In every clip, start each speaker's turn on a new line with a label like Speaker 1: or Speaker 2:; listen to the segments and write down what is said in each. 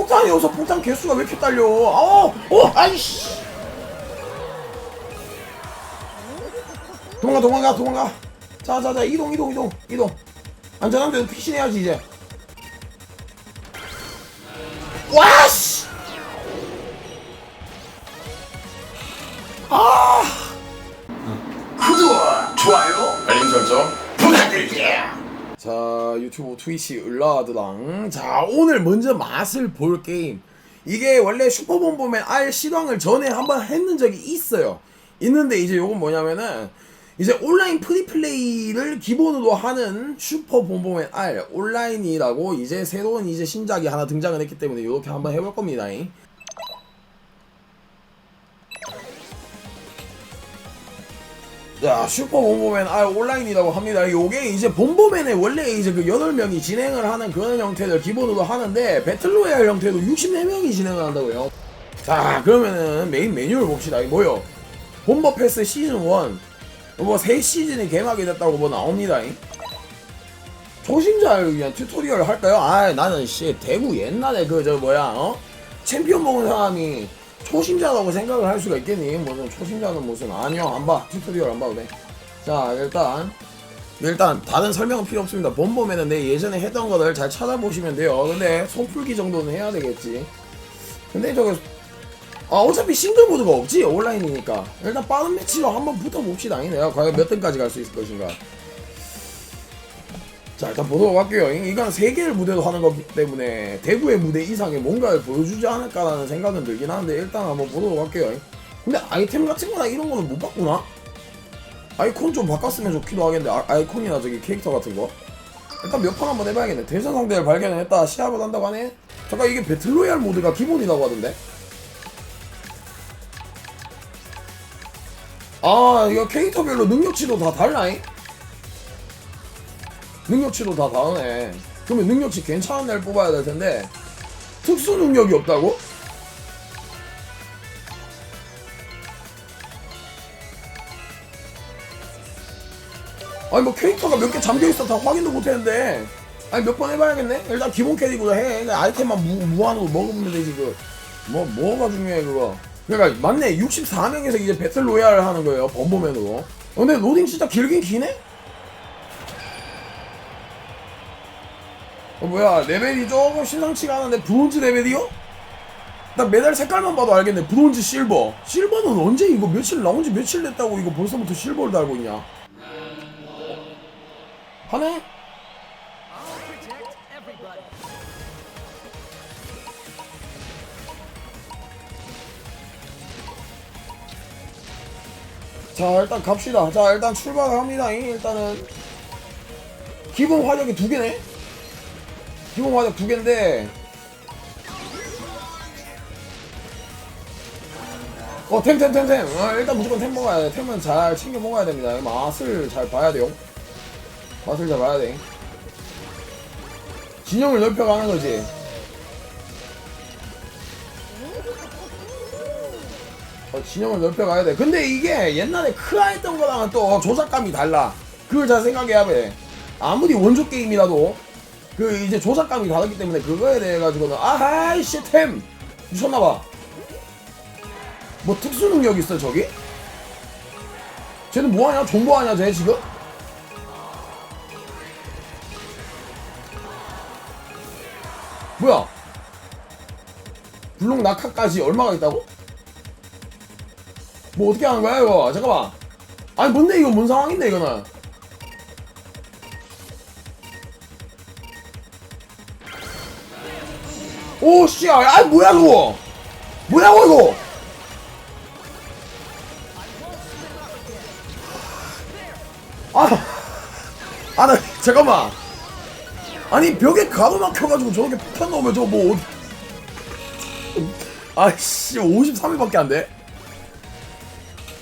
Speaker 1: 폭탄이 어서 폭탄 개수가 왜 이렇게 딸려? 아어 어 아이씨. 도망가 도망가 도망가. 자 자 자 이동 이동 이동 이동. 안전한 데는 피신해야지 이제. 와씨. 아.
Speaker 2: 구독, 좋아요,
Speaker 1: 알림 설정
Speaker 2: 부탁드릴게요.
Speaker 1: 자 유튜브 트위치 을라드랑. 자 오늘 먼저 맛을 볼 게임. 이게 원래 슈퍼본보맨 R 실황을 전에 한번 했는 적이 있어요. 있는데 이제 요건 뭐냐면은 이제 온라인 프리플레이를 기본으로 하는 슈퍼본보맨 R 온라인이라고 이제 새로운 이제 신작이 하나 등장을 했기 때문에 이렇게 한번 해볼 겁니다 자, 슈퍼 본보맨 R 온라인이라고 합니다. 요게 이제 본보맨에 원래 이제 그 8명이 진행을 하는 그런 형태를 기본으로 하는데, 배틀로얄 형태도 64명이 진행을 한다고요. 자, 그러면은 메인 메뉴를 봅시다. 이게 뭐요? 본버 패스 시즌 1. 뭐, 새 시즌이 개막이 됐다고 뭐 나옵니다. 초심자를 위한 튜토리얼 할까요? 아, 나는 씨, 대구 옛날에 그, 저, 뭐야, 어? 챔피언 먹은 사람이 초심자라고 생각을 할 수가 있겠니? 무슨 초심자는 무슨 아니요 안 봐. 튜토리얼 안 봐도 돼 자 일단 일단 다른 설명은 필요 없습니다. 본보면은 내 예전에 했던 거를 잘 찾아보시면 돼요. 근데 손풀기 정도는 해야 되겠지. 근데 저거 아 어차피 싱글 모드가 없지 온라인이니까. 일단 빠른 매치로 한번 붙어봅시다. 내가 과연 몇 등까지 갈 수 있을 것인가 자 일단 보도록 할게요. 이- 이건 세 개를 무대로 하는 거기 때문에 대구의 무대 이상의 뭔가를 보여주지 않을까라는 생각은 들긴 하는데 일단 한번 보도록 할게요. 근데 아이템 같은 거나 이런 거는 못 바꾸나? 아이콘 좀 바꿨으면 좋기도 하겠는데 아, 아이콘이나 저기 캐릭터 같은 거? 일단 몇 판 한번 해봐야겠네. 대전 상대를 발견했다 시합을 한다고 하네? 잠깐 이게 배틀로얄 모드가 기본이라고 하던데? 아 이거 캐릭터별로 능력치도 다 달라잉? 능력치도 다 다르네. 그러면 능력치 괜찮은 애를 뽑아야 될 텐데 특수 능력이 없다고? 아니 뭐 캐릭터가 몇 개 잠겨 있어 다 확인도 못 했는데 아니 몇 번 해봐야겠네. 일단 기본 캐릭으로 해. 그냥 아이템만 무, 무한으로 먹으면 되지 그. 뭐 뭐가 중요해 그거. 그러니까 맞네 64명에서 이제 배틀 로얄 하는 거예요 범범맨으로. 어, 근데 로딩 진짜 길긴 기네? 어, 뭐야 레벨이 조금 심상치가 않은데 브론즈 레벨이요? 나 메달 색깔만 봐도 알겠네. 브론즈 실버. 실버는 언제 이거 며칠 나온 지 며칠 됐다고 이거 벌써부터 실버를 달고 있냐? 하네? 자 일단 갑시다. 자 일단 출발을 합니다. 일단은. 기본 화력이 두 개네 기본 화력 두 개인데. 어 템 템 템 템. 어, 일단 무조건 템 먹어야 돼. 템은 잘 챙겨 먹어야 됩니다. 맛을 잘 봐야 돼요. 맛을 잘 봐야 돼. 진영을 넓혀가는 거지. 어, 진영을 넓혀가야 돼. 근데 이게 옛날에 크아 했던 거랑은 또 조작감이 달라. 그걸 잘 생각해야 돼. 아무리 원조 게임이라도 그 이제 조작감이 다르기 때문에 그거에 대해 가지고는 아하이씨 템! 미쳤나봐. 뭐 특수 능력 있어 저기? 쟤는 뭐하냐? 존버하냐 쟤 지금? 뭐야? 블록 낙하까지 얼마가 있다고? 뭐 어떻게 하는 거야 이거? 잠깐만. 아니 뭔데? 이거 뭔 상황인데 이거는 오, 씨야, 아, 뭐야, 그거? 뭐야고, 이거? 아, 아, 나, 잠깐만. 아니, 벽에 가로막 혀가지고 저렇게 폭탄 넣으면 저거 뭐. 아씨, 53일밖에 안 돼?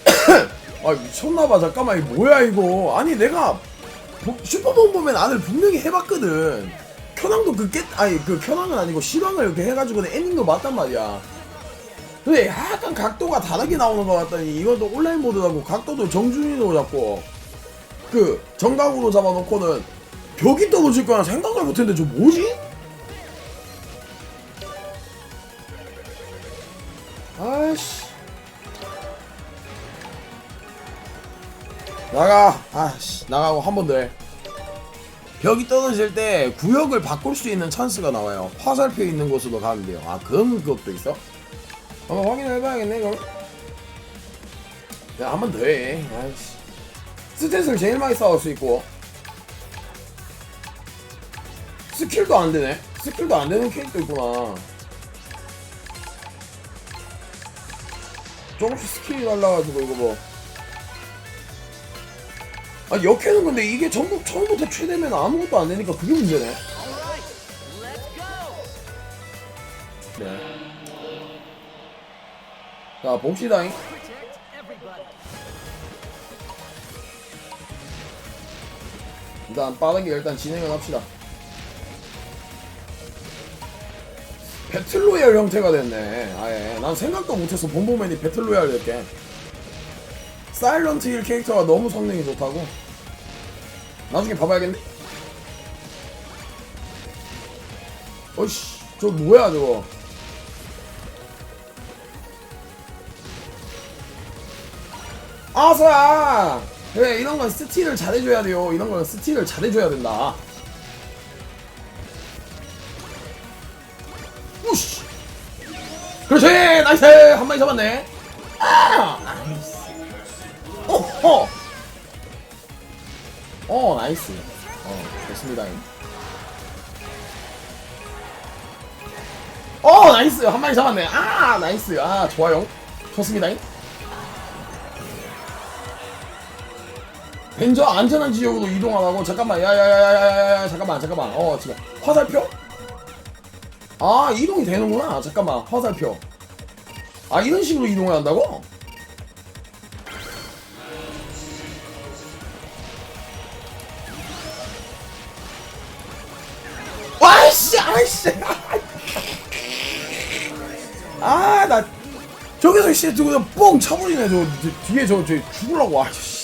Speaker 1: 아, 미쳤나봐. 잠깐만, 이거 뭐야, 이거. 아니, 내가 슈퍼본보맨 안을 분명히 해봤거든. 켜낭도 그 깨, 아니 그 켜낭은 아니고 실황을 이렇게 해가지고 엔딩도 맞단 말이야. 근데 약간 각도가 다르게 나오는 것 같더니 또 온라인 모드라고 각도도 정준이로 잡고 그 정각으로 잡아놓고는 벽이 떨어질 거라 생각을 못했는데 저 뭐지? 아이씨 나가 아씨 나가고 한 번 더 해 벽이 떨어질 때 구역을 바꿀 수 있는 찬스가 나와요. 화살표 있는 곳으로 가면 돼요. 아 그런 것도 있어? 한번 확인해봐야겠네 그럼 야 한 번 더해. 아이씨. 스탯을 제일 많이 쌓을 수 있고. 스킬도 안 되네. 스킬도 안 되는 캐릭터 있구나. 조금씩 스킬이 달라가지고 이거 뭐. 아 역해는 근데 이게 전부 처음부터 최대면 아무것도 안 되니까 그게 문제네. 네. 자 봅시다잉. 일단 빠르게 일단 진행을 합시다. 배틀로얄 형태가 됐네. 아예. 난 생각도 못했어. 본보맨이 배틀로얄 이렇게. 사일런트 힐 캐릭터가 너무 성능이 좋다고. 나중에 봐봐야겠네. 어이씨, 저 뭐야 저거. 아서야. 그래 이런 건 스틸을 잘해줘야 돼요. 이런 건 스틸을 잘해줘야 된다. 우씨. 그렇지 나이스 한 마리 잡았네. 아 나이스. 어 어. 어 나이스. 어 좋습니다. 어 나이스 한 마리 잡았네. 아 나이스 아 좋아요. 좋습니다. 벤저 안전한 지역으로 이동하라고 잠깐만 야야야야야야 잠깐만 잠깐만 어 지금 화살표? 아 이동이 되는구나 잠깐만 화살표 아 이런 식으로 이동을 한다고? 아 나 저기서 씨 저거 뻥 차버리네 저, 저 뒤에 저, 저 죽으려고 아 씨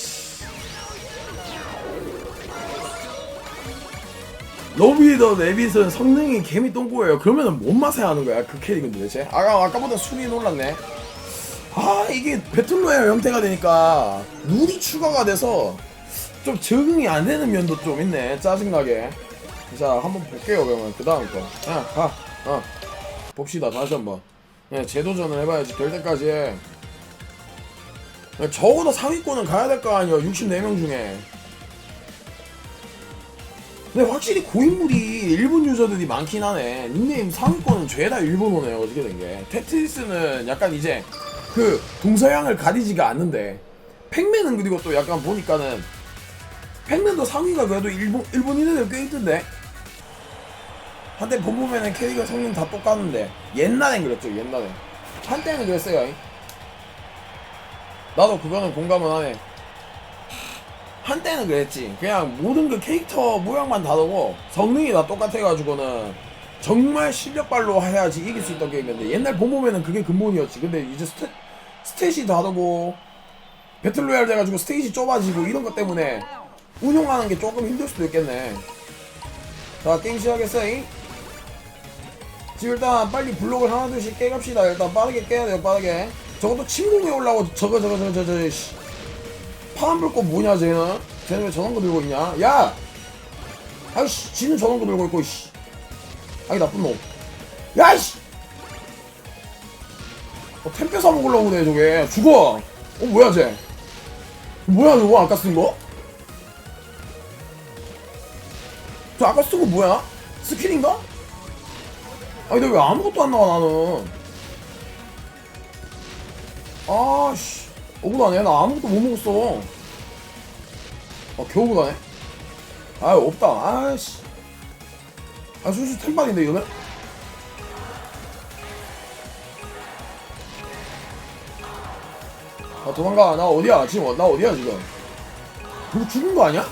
Speaker 1: 러비 더 레빗은 성능이 개미 똥꼬예요. 그러면은 뭔 맛에 하는 거야 그 캐릭은 도대체? 아까 아까보다 순위 놀랐네. 아 이게 배틀로얄 형태가 되니까 룰이 추가가 돼서 좀 적응이 안 되는 면도 좀 있네. 짜증나게. 자 한번 볼게요 그러면 그 다음 거. 야 가. 어. 봅시다 다시 한번. 예, 재도전을 해봐야지 될 때까지. 예, 적어도 상위권은 가야 될 거 아니야 64명 중에. 근데 확실히 고인물이 일본 유저들이 많긴 하네. 닉네임 상위권은 죄다 일본어네요. 어떻게 된 게. 테트리스는 약간 이제 그 동서양을 가리지가 않는데 팩맨은 그리고 또 약간 보니까는 팩맨도 상위가 그래도 일본 일본인들 꽤 있던데. 한때 본보면은 캐릭터 성능 다 똑같은데 옛날엔 그랬죠 옛날에 한때는 그랬어요 나도 그거는 공감은 하네 한때는 그랬지. 그냥 모든 그 캐릭터 모양만 다르고 성능이 다 똑같아가지고는 정말 실력발로 해야지 이길 수 있던 게임인데 옛날 본보면은 그게 근본이었지. 근데 이제 스탯, 스탯이 다르고 배틀로얄 돼가지고 스테이지 좁아지고 이런 것 때문에 운영하는 게 조금 힘들 수도 있겠네. 자 게임 시작했어요. 일단 빨리 블록을 하나 둘씩 깨갑시다. 일단 빠르게 깨야 돼요. 빠르게. 저것도 침공에 올라고 저거 저거 저거 저거 저거 씨. 파란 불꽃 뭐냐 쟤는? 쟤는 왜 저런 거 들고 있냐? 야! 아이씨 지는 저런 거 들고 있고 씨. 아이 나쁜 놈. 야 이씨! 어, 템 뺏어 먹으려고 그래 저게. 죽어! 어 뭐야 쟤? 뭐야 저거 아까 쓴 거? 저 아까 쓴거 뭐야? 스킬인가? 아니 근데 왜 아무것도 안 나와 나는? 아씨. 억울하네 나 아무것도 못 먹었어. 아 겨우 억울하네 아 없다. 아씨. 아 순수 템빵인데 이거는? 아 도망가. 나 어디야? 지금 나 어디야 지금? 누구 죽은 거 아니야?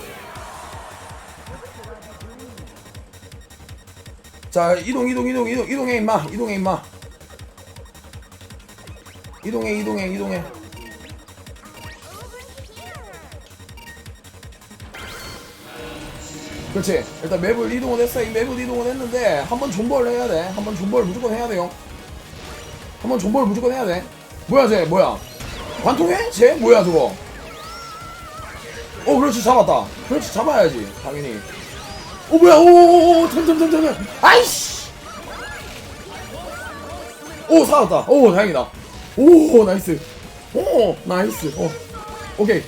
Speaker 1: 자 이동 이동 이동 이동 이동해 임마. 이동해 임마. 이동해 이동해 이동해. 그렇지. 일단 맵을 이동을 했어 이 맵을 이동을 했는데 한번 존버를 해야 돼 한 번 존버를 무조건 해야 돼요. 한번 존버를 무조건 해야 돼. 뭐야 쟤? 뭐야? 관통해? 쟤? 뭐야 저거? 어 그렇지. 잡았다. 그렇지. 잡아야지. 당연히 어 뭐야? 오오오오 템템템템 아이씨! 오 살았다. 오 다행이다. 오 나이스. 오 나이스. 어. 오케이.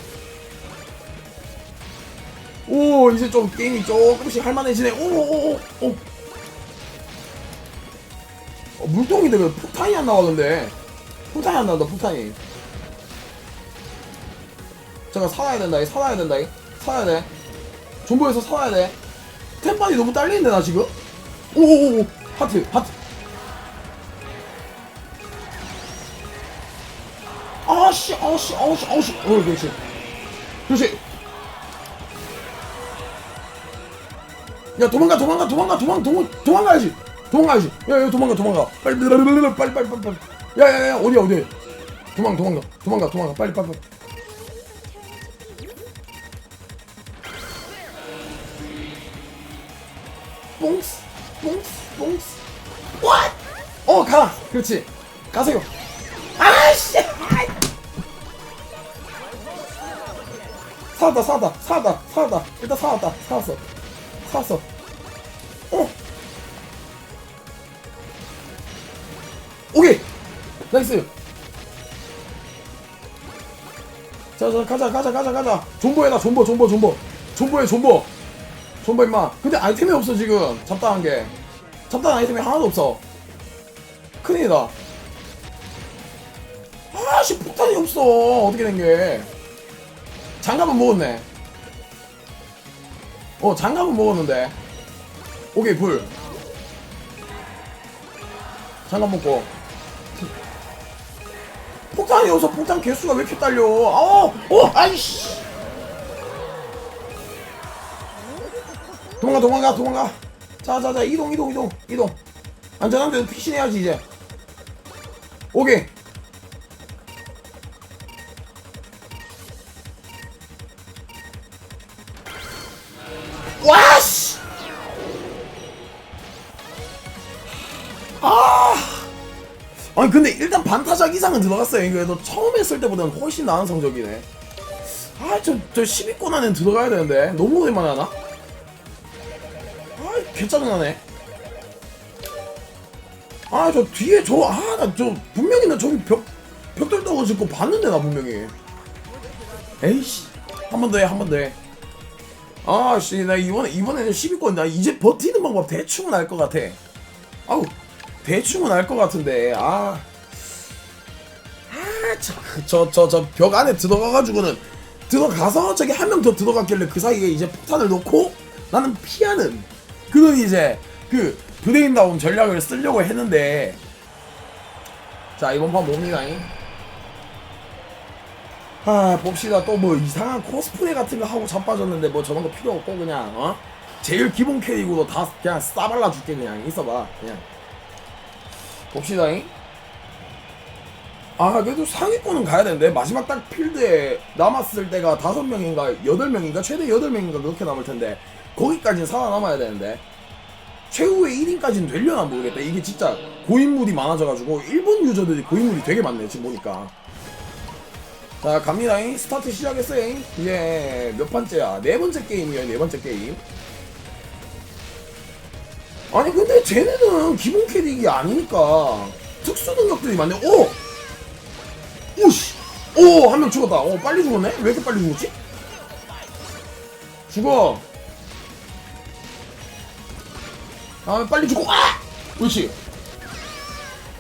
Speaker 1: 오 이제 좀 게임이 조금씩 할만해지네. 오오오오. 오. 어, 물통인데 왜 폭탄이 안 나와 근데? 폭탄이 안 나온다 폭탄이. 잠깐 살아야 된다 이 살아야 된다 이 살아야 돼. 존버에서 살아야 돼 템판이 너무 딸리는데 나 지금? 오오오 하트 하트. 아씨 아씨 아씨 아씨. 어 그렇지. 그렇지. 야 도망가 도망가 도망가 도망 도망 도망가야지. 도망가야지. 야야 도망가 도망가. 빨리 빨리 빨리 빨리 빨리 야야야 어디야 어디 도망 도망가 도망가 도망가. 빨리 빨리 빨리 그렇지. 가세요. 아씨. 살았다 살았다 살았다 살았다. 일단 살았다 살았어 살았어? 어 오케이! 나이스! 자자 가자 가자 가자 가자. 존버해라 존버 존버 존버. 존버해 존버. 존버 임마. 근데 아이템이 없어 지금. 잡다한 게. 잡다한 아이템이 하나도 없어 큰일이다. 아씨 폭탄이 없어. 어떻게 된게? 장갑은 먹었네. 어 장갑은 먹었는데. 오케이 불. 장갑 먹고. 폭탄이 없어. 폭탄 개수가 왜 이렇게 딸려? 아어 어 아이씨. 도망가 도망가 도망가. 자자자 이동 이동 이동 이동. 안전한 데서 피신해야지 이제 오케이. 와씨. 아. 아니 근데 일단 반타작 이상은 들어갔어요. 그래도 처음 했을 때보다는 훨씬 나은 성적이네. 아저 저 10위권 안에 들어가야 되는데. 너무 오랜만에 하나? 아 개짜증나네 아 저 뒤에 저 아 나 저 분명히 나 저기 벽 벽돌 떨어질 거 봤는데 나 분명히. 에이씨 한 번 더 해 한 번 더 해. 아씨 나 이번에 이번에는 10위권 나 이제 버티는 방법 대충은 알 것 같아. 아우 대충은 알 것 같은데 아. 아저저 저저벽 안에 들어가가지고는 들어가서 저기 한 명 더 들어갔길래 그 사이에 이제 폭탄을 놓고 나는 피하는 그런 이제 그 브레인다운 전략을 쓰려고 했는데. 자 이번 판 뭡니다잉? 아 봅시다. 또 뭐 이상한 코스프레 같은 거 하고 자빠졌는데 뭐 저런 거 필요 없고 그냥 어? 제일 기본 캐릭으로 다 그냥 싸발라 줄게 그냥. 있어봐 그냥. 봅시다잉? 아 그래도 상위권은 가야 되는데 마지막 딱 필드에 남았을 때가 다섯 명인가 여덟 명인가? 최대 여덟 명인가 그렇게 남을 텐데 거기까지는 살아남아야 되는데 최후의 1인까지는 되려나 모르겠다. 이게 진짜 고인물이 많아져가지고 일본 유저들이 고인물이 되게 많네 지금 보니까. 자 갑니다잉. 스타트 시작했어요 이제 몇 번째야? 네 번째 게임이에요 네 번째 게임. 아니 근데 쟤네는 기본 캐릭이 아니니까 특수 능력들이 많네. 오! 오씨! 오 한 명 죽었다. 오 빨리 죽었네? 왜 이렇게 빨리 죽었지? 죽어 아 빨리 죽고 아! 그렇지.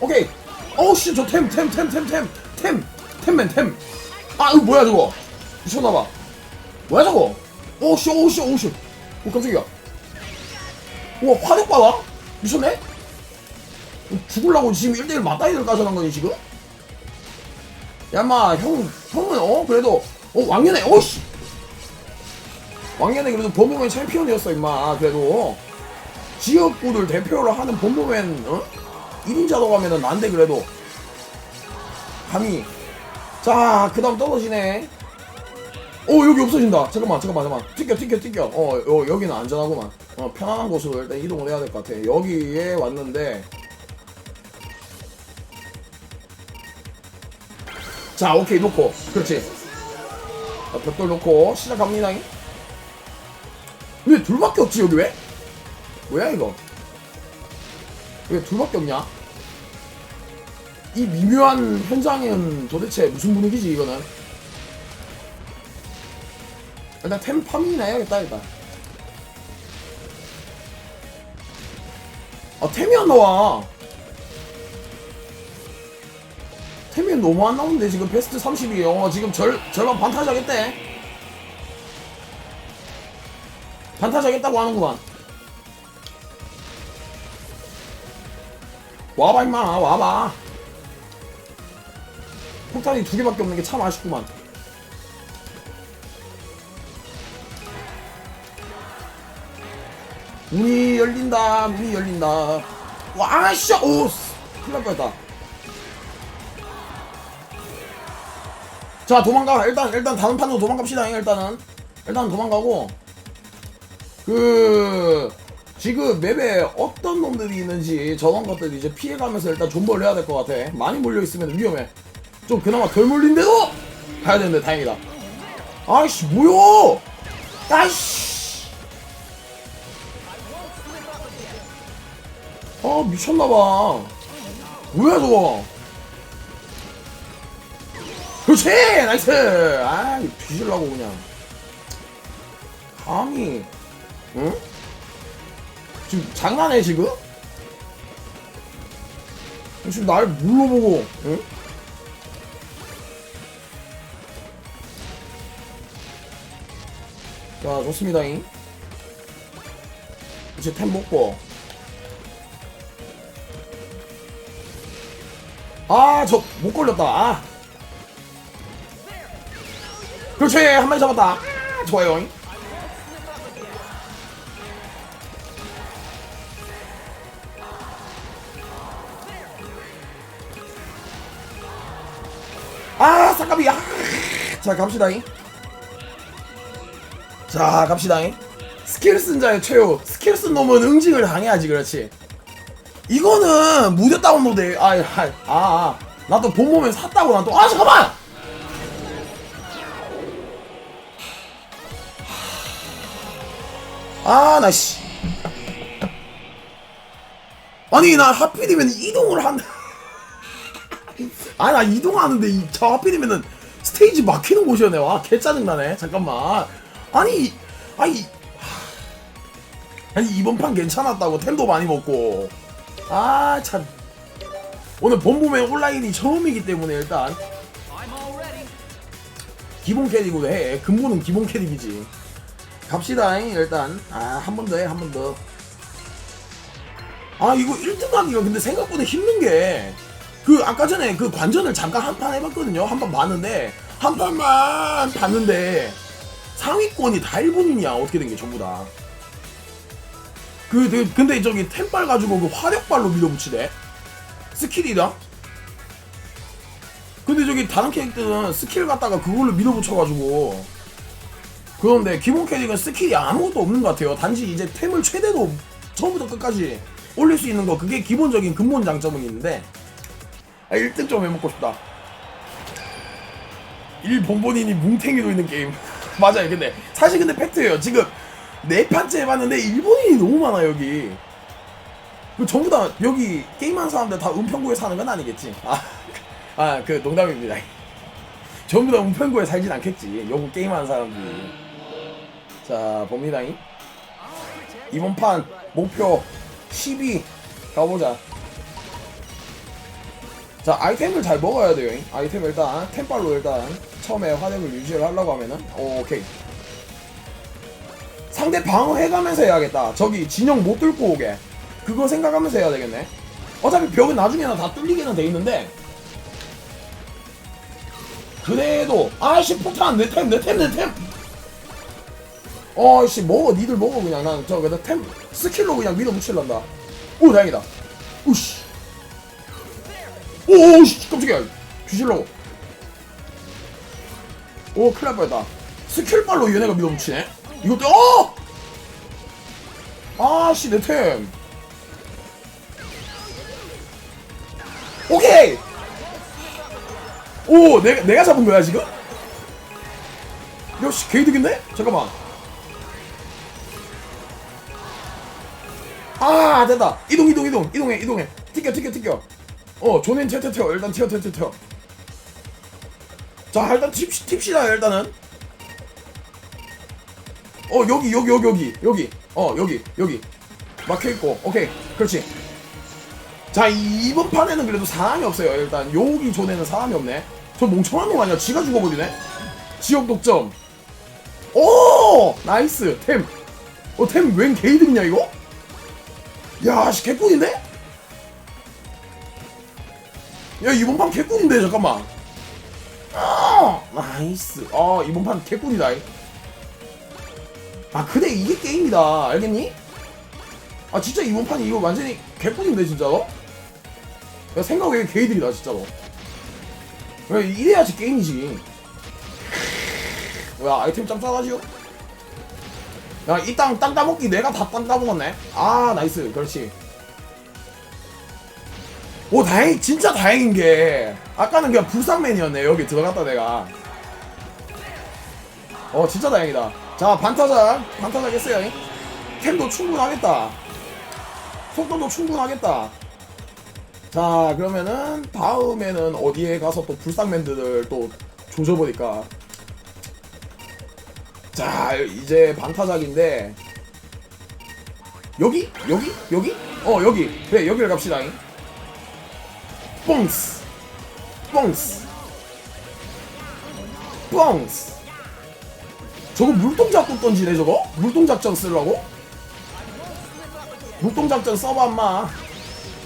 Speaker 1: 오케이. 어우씨 저 템 템 템 템 템. 템 템맨 템 아 이거 뭐야 저거? 미쳤나봐. 뭐야 저거? 오우씨 오우씨 오우씨. 오 깜짝이야. 우와 화력 봐봐. 미쳤네? 죽을라고 지금 1대1 맞다이를 까서난 거니 지금? 야마 형 형은 어? 그래도 어 왕년에 어씨. 왕년에 그래도 범범맨 챔피언이었어 임마 그래도 지역구를 대표로 하는 범범맨 어? 1인자로 가면은 난데 그래도. 감히. 자 그 다음 떨어지네. 어 여기 없어진다. 잠깐만 잠깐만 잠깐만. 튀겨 튀겨 튀겨 어, 어 여기는 안전하구만. 어 편안한 곳으로 일단 이동을 해야 될 것 같아. 여기에 왔는데. 자 오케이 놓고. 그렇지. 자, 벽돌 놓고 시작합니다. 왜 둘밖에 없지 여기 왜? 뭐야 이거? 왜 둘밖에 없냐? 이 미묘한 현장은 도대체 무슨 분위기지 이거는? 일단 템 파밍이나 해야겠다 일단. 아 템이 안 나와. 템이 너무 안 나오는데 지금 베스트 30이에요 어, 지금 절, 절반 반타작했대. 반타작했다고 하는구만 와봐 임마. 와봐. 폭탄이 두 개밖에 없는 게 참 아쉽구만. 문이 열린다 문이 열린다. 와 아씨 오 큰일 날 뻔했다. 자 도망가. 일단 일단 다른 판으로 도망갑시다 일단은. 일단 도망가고. 그 지금 맵에 어떤 놈들이 있는지 저런 것들 이제 피해가면서 일단 존버를 해야 될 것 같아. 많이 몰려있으면 위험해. 좀 그나마 덜 몰린데도 가야 되는데 다행이다. 아이씨 뭐야? 아이씨. 아 미쳤나봐. 뭐야 저거? 그렇지! 나이스! 아 뒤질라고 그냥. 감히 응? 지금 장난해 지금? 지금 날 물러보고 응? 자 좋습니다잉. 이제 템 먹고. 아 저 못 걸렸다. 아. 그렇지 한 마리 잡았다. 아, 좋아요 아 싹가비 아. 자 갑시다잉. 자 갑시다잉. 스킬 쓴 자의 최후. 스킬 쓴 놈은 응징을 당해야지 그렇지. 이거는 무료 다운로드 아아아 아, 나 또 본몸에 샀다고 난 또. 아 잠깐만! 아 나 씨. 아니 나 하필이면 이동을 한 아 나 이동하는데 이, 저 하필이면은 스테이지 막히는 곳이었네. 와 개 짜증나네. 잠깐만. 아니 아니 하, 아니 이번 판 괜찮았다고 템도 많이 먹고. 아 참. 오늘 본봄에 온라인이 처음이기 때문에 일단. 기본 캐릭으로 해. 근본은 기본 캐릭이지. 갑시다 일단. 아 한 번 더 해 한 번더아 이거 1등 하기가 근데 생각보다 힘든 게 그 아까 전에 그 관전을 잠깐 한 판 해봤거든요. 한 판 봤는데 한 판만 봤는데 상위권이 다 일본인이야. 어떻게 된 게 전부 다. 그, 그 근데 저기 템빨 가지고 그 화력발로 밀어붙이대. 스킬이다. 근데 저기 다른 캐릭터는 스킬 갖다가 그걸로 밀어붙여가지고 그런데 기본 캐릭은 스킬이 아무것도 없는 것 같아요. 단지 이제 템을 최대로 처음부터 끝까지 올릴 수 있는 거 그게 기본적인 근본 장점은 있는데 아, 1등 좀 해먹고 싶다. 일 본본인이 뭉탱이로 있는 게임. 맞아요. 근데 사실 근데 팩트예요. 지금 네 판째 해봤는데 일본인이 너무 많아 여기. 그 전부 다 여기 게임하는 사람들 다 은평구에 사는 건 아니겠지? 아, 아, 그 농담입니다. 전부 다 은평구에 살진 않겠지. 여기 게임하는 사람들이. 자, 봅니다. 이번 판 목표 12 가보자. 자 아이템을 잘 먹어야 돼요 아이템 일단 템빨로 일단 처음에 화력을 유지를 하려고 하면은. 오, 오케이. 상대 방어해가면서 해야겠다. 저기 진영 못 뚫고 오게. 그거 생각하면서 해야 되겠네. 어차피 벽은 나중에는 다 뚫리기는 돼 있는데. 그래도 아이씨 폭탄 내 템 내 템 내템! 어이씨 먹어 니들 먹어 그냥. 난 저 그냥 템 스킬로 그냥 밀어붙일란다. 오 다행이다. 우씨 오씨 깜짝이야 뒤질라고 오 큰일 날 뻔했다 스킬발로 얘네가 밀어붙이네 이것도 어! 아씨 내템 오케이 오오 내가 내가 잡은 거야 지금? 역시 개이득인데? 잠깐만. 아 된다. 이동 이동 이동 이동해 이동해. 튀겨 튀겨 튀겨. 어 조낸 튀어 튀어 튀어 일단 튀어 튀어 튀어. 자 일단 팁 팁시다 일단은. 어 여기 여기 여기 여기 여기 어 여기 여기 막혀 있고 오케이 그렇지. 자 이- 이번 판에는 그래도 사람이 없어요 일단 여기 존에는 사람이 없네. 저 멍청한 놈 아니야? 지가 죽어버리네. 지역 독점. 오 나이스 템. 어템 웬 게이득이냐 이거? 야씨 개꿀인데? 야 이번 판 개꿀인데 잠깐만. 아 나이스. 아 이번 판 개꿀이다. 아 그래 이게 게임이다 알겠니? 아 진짜 이번 판이 이거 완전히 개꿀인데 진짜로? 야 생각 외에 게이득이다 진짜로. 야 이래야지 게임이지. 뭐야 아이템 짱짱하지요? 야이 땅 땅 따먹기 내가 다 땅 따먹었네. 아 나이스 그렇지. 오 다행 진짜 다행인 게 아까는 그냥 불상맨이었네 여기 들어갔다 내가. 어 진짜 다행이다. 자 반타작 반타작 했어요. 템도 충분하겠다. 속도도 충분하겠다. 자 그러면은 다음에는 어디에 가서 또 불상맨들을 또 조져보니까 자 이제 반타작인데 여기 여기 여기 어 여기 그래 여기를 갑시다 뽕스 뽕스 뽕스 저거 물동작도 던지네 저거? 물동작전 쓰려고? 물동작전 써봐 인마.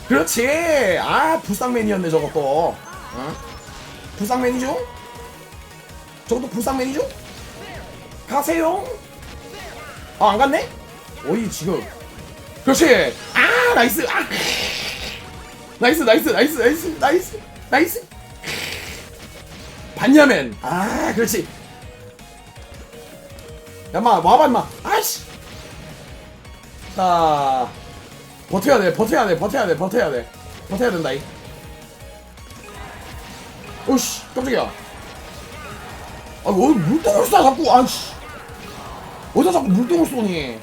Speaker 1: 그렇지. 아 불쌍맨이었네 저것도 어? 불쌍맨이죠? 저것도 불쌍맨이죠? 가세요. 아 안 갔네? 어이 지금. 그렇지. 아 나이스. 아 나이스 나이스 나이스 나이스 나이스 나이스. 반야맨. 아 그렇지. 야마 와봐 인마. 아이씨. 자 버텨야 돼 버텨야 돼 버텨야 돼 버텨야 돼. 버텨야 된다 이. 오씨 깜짝이야. 아, 왜 물똥을 쏴, 자꾸, 아씨. 어디다 자꾸 물똥을 쏘니?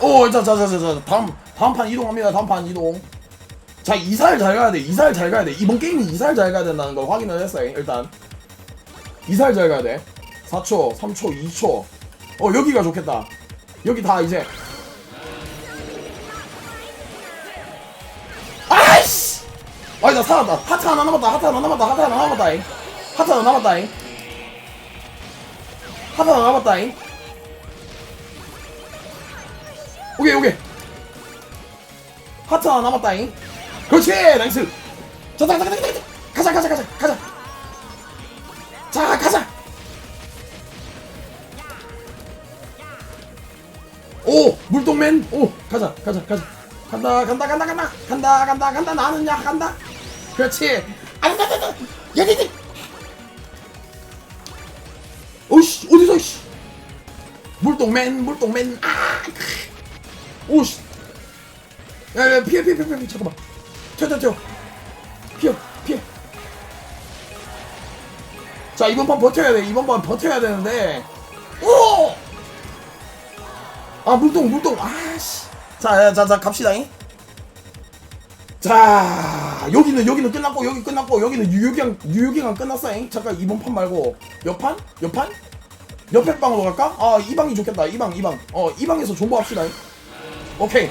Speaker 1: 어, 자, 자, 자, 자, 자, 다음, 다음 판 이동합니다. 다음 판 이동. 자, 이사를 잘 가야 돼. 이사를 잘 가야 돼. 이번 게임이 이사를 잘 가야 된다는 걸 확인을 했어요, 일단. 이사를 잘 가야 돼. 4초, 3초, 2초. 어, 여기가 좋겠다. 여기 다 이제. 아이씨! 아니, 나 살았다. 하트 하나 남았다. 하트 하나 남았다. 하트 하나 남았다. 잉. 하트 하나 남았다. 잉. 하트 하나 남았다. 잉. 오케이, 오케이. 하트 하나 남았다. 잉. 그렇지! 나이스! 자, 자, 자, 자, 자, 자. 가자, 가자, 가자, 가자. 자, 가자! 오! 물동맨! 오! 가자, 가자, 가자. 간다, 간다, 간다, 간다. 간다, 간다, 간다. 나는 야, 간다. 그렇지. 아, 나, 나, 나. 여기, 여기. 오씨, 어디서, 씨. 물동맨, 물동맨. 아! 오씨. 야, 야, 피해, 피해, 피해, 피해. 잠깐만. 튀어, 튀어, 튀어. 피해, 피해. 자, 이번 판 버텨야 돼. 이번 판 버텨야 되는데. 오! 아, 물동, 물동. 아씨. 자, 자, 자, 갑시다잉. 자, 여기는, 여기는 끝났고, 여기 끝났고, 여기는 유효기간, 유효기간 끝났어잉. 잠깐, 이번 판 말고, 옆판? 옆판? 옆에 방으로 갈까? 아, 이 방이 좋겠다. 이 방, 이 방. 어, 이 방에서 존버합시다. 오케이.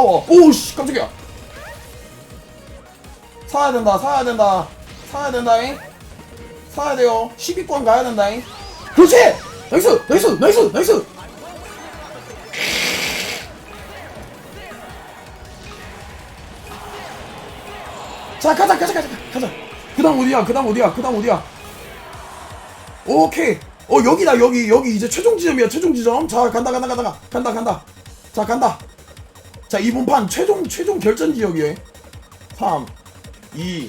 Speaker 1: 싸워. 오씨 깜짝이야. 사야 된다 사야 된다. 사야 된다잉. 사야 돼요. 12권 가야 된다잉. 그렇지! 나이스 나이스 나이스 나이스. 자 가자 가자 가자 가자. 그 다음 어디야? 그 다음 어디야? 그 다음 어디야? 오케이. 어 여기다 여기 여기 이제 최종 지점이야 최종 지점. 자 간다 간다 간다 간다 간다 간다. 자 간다. 자 이번 판 최종 최종 결전 지역이에요. 3 2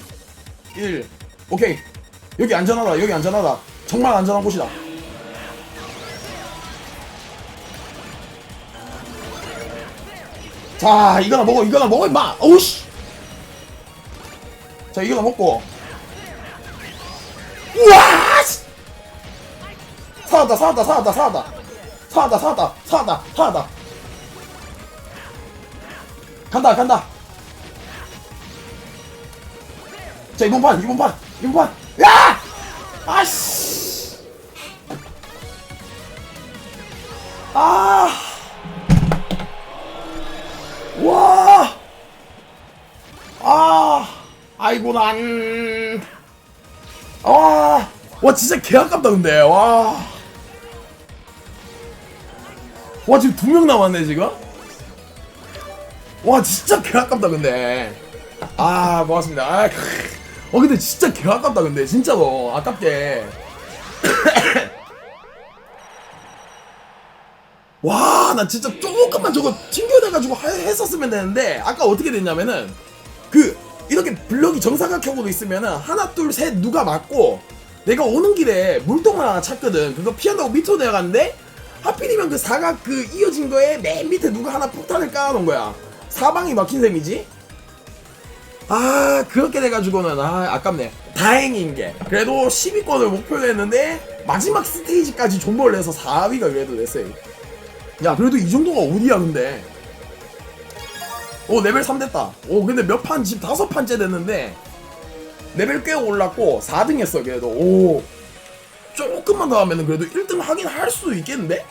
Speaker 1: 1 오케이. 여기 안전하다 여기 안전하다. 정말 안전한 곳이다. 자 이거나 먹어 이거나 먹어 임마. 어우씨. 자 이거나 먹고. 우와 씨. 살았다 살았다 살았다 살았다. 살았다 살았다 살았다 살았다 간다 간다 자 이번 판 이번 판 이번 판 야! 아씨 아 와! 아! 아이고 난. 아! 와 진짜 개 아깝다 근데. 와. 와 지금 두 명 남았네 지금. 와 진짜 개 아깝다 근데. 아 고맙습니다. 아, 크. 어 근데 진짜 개 아깝다 근데 진짜로 아깝게. 와, 나 진짜 조금만 저거 튕겨내가지고 하- 했었으면 되는데, 아까 어떻게 됐냐면은, 그, 이렇게 블럭이 정사각형으로 있으면은, 하나, 둘, 셋, 누가 맞고, 내가 오는 길에 물동을 하나 찾거든. 그거 피한다고 밑으로 내려갔는데, 하필이면 그 사각 그 이어진 거에 맨 밑에 누가 하나 폭탄을 깔아놓은 거야. 사방이 막힌 셈이지? 아, 그렇게 돼가지고는, 아, 아깝네. 다행인 게. 그래도 10위권을 목표로 했는데, 마지막 스테이지까지 존버를 해서 4위가 그래도 됐어요. 야 그래도 이 정도가 어디야 근데 오 레벨 3 됐다 오 근데 몇 판 지금 다섯 판째 됐는데 레벨 꽤 올랐고 4등 했어 그래도 오 조금만 더 하면은 그래도 1등 하긴 할 수도 있겠는데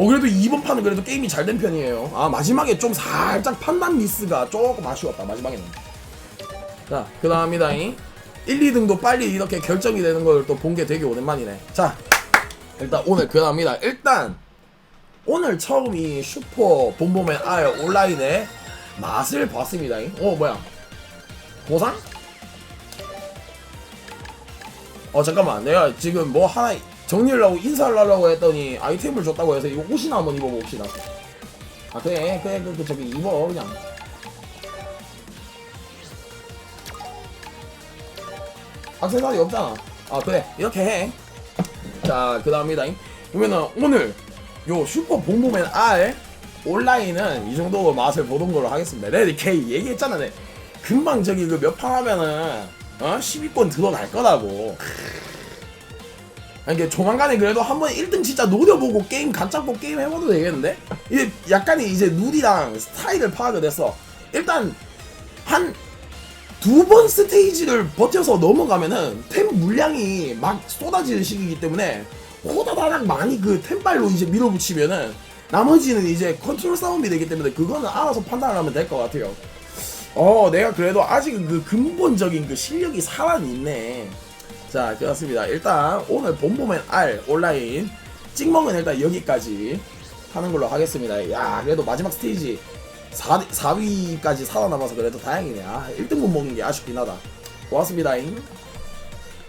Speaker 1: 어 그래도 이번 판은 그래도 게임이 잘 된 편이에요 아 마지막에 좀 살짝 판단 미스가 조금 아쉬웠다 마지막에는 자그 다음이다 1, 2등도 빨리 이렇게 결정이 되는 걸 또 본 게 되게 오랜만이네 자 일단 오늘 그납니다. 일단 오늘 처음 이 슈퍼 본보맨 R 온라인의 맛을 봤습니다. 어 뭐야? 보상? 어 잠깐만 내가 지금 뭐 하나 정리를 하고 인사를 하려고 했더니 아이템을 줬다고 해서 이거 옷이나 한번 입어봅시다. 아 그래 그래 그, 그 저기 입어 그냥. 악세사리 없잖아. 아 그래 이렇게 해. 자, 그 다음이다. 그러면은 오늘 요 슈퍼 봉봉맨 R 온라인은 이 정도 맛을 보던 걸로 하겠습니다. 내가 이렇게 얘기했잖아. 내 금방 저기 그 몇 판 하면은 어? 10위권 들어갈 거라고. 이게 조만간에 그래도 한번 1등 진짜 노려보고 게임 간짝보 게임 해봐도 되겠는데? 이게 약간의 이제 룰이랑 스타일을 파악을 해서 일단 한 두 번 스테이지를 버텨서 넘어가면은 템 물량이 막 쏟아지는 시기이기 때문에 호다다닥 많이 그 템발로 이제 밀어붙이면은 나머지는 이제 컨트롤 싸움이 되기 때문에 그거는 알아서 판단을 하면 될 것 같아요. 어, 내가 그래도 아직은 그 근본적인 그 실력이 살아있네. 자, 그렇습니다. 일단 오늘 본보맨 R 온라인 찍먹은 일단 여기까지 하는 걸로 하겠습니다. 야, 그래도 마지막 스테이지 4, 4위까지 살아남아서 그래도 다행이네. 아, 1등분 먹는 게 아쉽긴 하다. 고맙습니다. 잉.